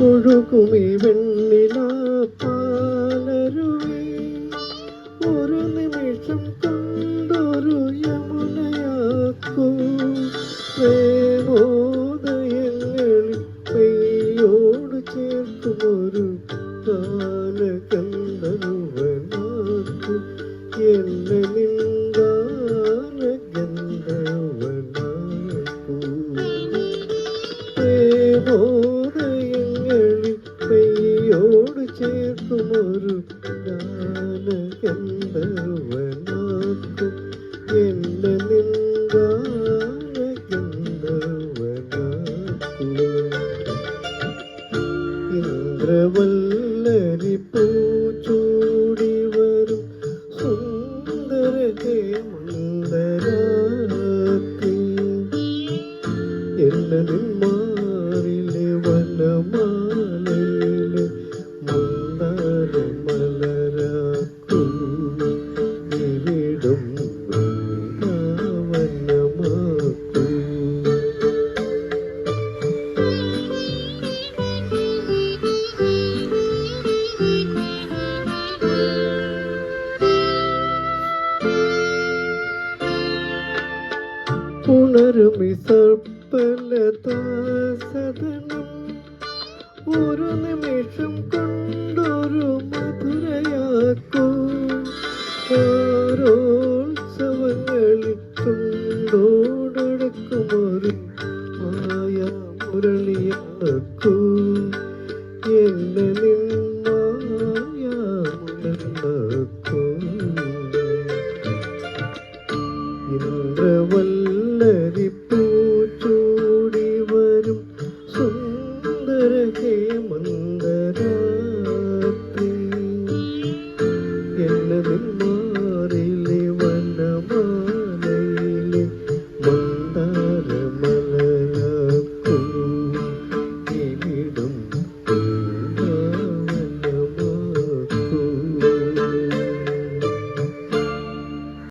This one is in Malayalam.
ഒഴുകുമി വെണ്ണില പാലരുവേ. ഒരു നിമിഷം കൊണ്ടൊരു യമുനയാക്കൂ. പ്രേമോദയങ്ങളിൽ പെയ്യോട് ചേർക്കുമൊരു ഗാനഗന്ധർവനാക്കൂ ചേർക്കുമൊരു ഗാനഗന്ധർവനാക്കും ഇന്ദ്രവല്ലരി പൂച്ചൂടി വരും. സുന്ദര ഹേമന്തരാത്രി എന്നെ ഉണരുമി സർപ്പലതാസദനം ഒരു നിമിഷം കൊണ്ടൊരു മധുരയാക്കൂ. ഓരോത്സവങ്ങളിൽ കൊണ്ടോടക്കുമൊരു മായ മുരളിയാക്കൂ എന്നെ നിന്മായ